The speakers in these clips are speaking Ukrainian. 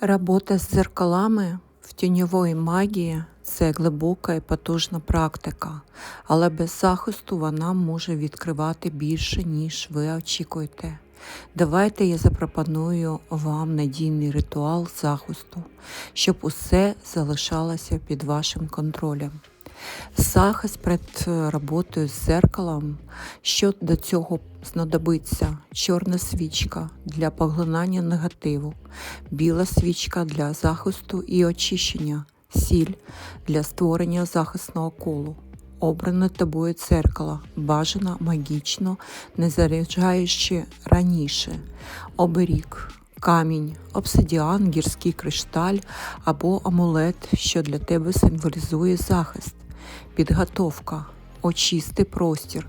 Робота з дзеркалами в тіньової магії це глибока і потужна практика, але без захисту вона може відкривати більше, ніж ви очікуєте. Давайте я запропоную вам надійний ритуал захисту, щоб усе залишалося під вашим контролем. Захист перед е, роботою з зеркалом. Що до цього знадобиться? Чорна свічка для поглинання негативу, біла свічка для захисту і очищення, сіль для створення захисного колу. Обране тобою дзеркало, бажано магічно, не заряджаючи раніше. Оберіг, камінь, обсидіан, гірський кришталь або амулет, що для тебе символізує захист. Підготовка. Очисти простір.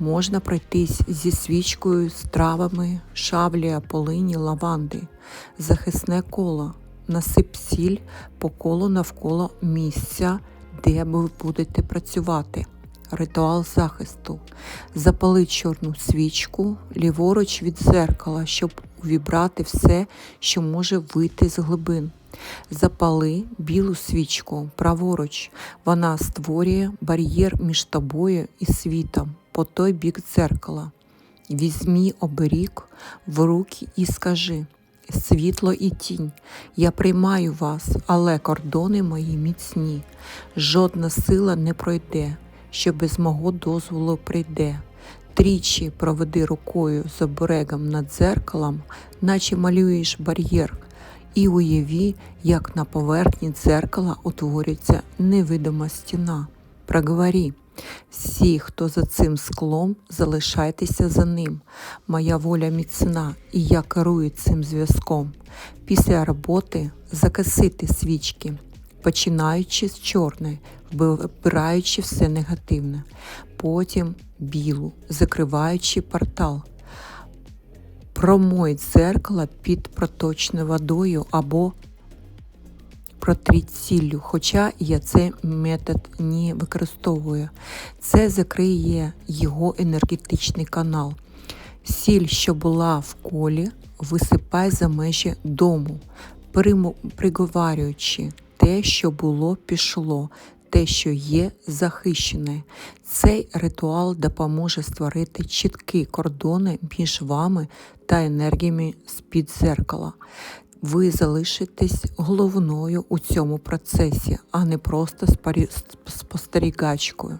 Можна пройтись зі свічкою, з травами, шавлія, полині, лаванди, захисне коло. Насип сіль по колу навколо місця, де ви будете працювати. Ритуал захисту. Запали чорну свічку ліворуч від зеркала, щоб увібрати все, що може вийти з глибин. Запали білу свічку праворуч. Вона створює бар'єр між тобою і світом по той бік дзеркала. Візьмі оберіг в руки і скажи світло і тінь. Я приймаю вас, але кордони мої міцні. Жодна сила не пройде, що без мого дозволу прийде. Тричі проведи рукою з оберегом над дзеркалом, наче малюєш бар'єр, і уяві, як на поверхні дзеркала утворюється невидима стіна. Проговорі. Всі, хто за цим склом, залишайтеся за ним. Моя воля міцна, і я керую цим зв'язком. Після роботи закисити свічки, починаючи з чорної, вбираючи все негативне, потім білу, закриваючи портал. Промой дзеркало під проточною водою або протріть сіллю, хоча я цей метод не використовую. Це закриє його енергетичний канал. Сіль, що була в колі, висипай за межі дому, приговарюючи те, що було, пішло, те, що є захищене. Цей ритуал допоможе створити чіткі кордони між вами та енергіями з-під зеркала. Ви залишитесь головною у цьому процесі, а не просто спостерігачкою.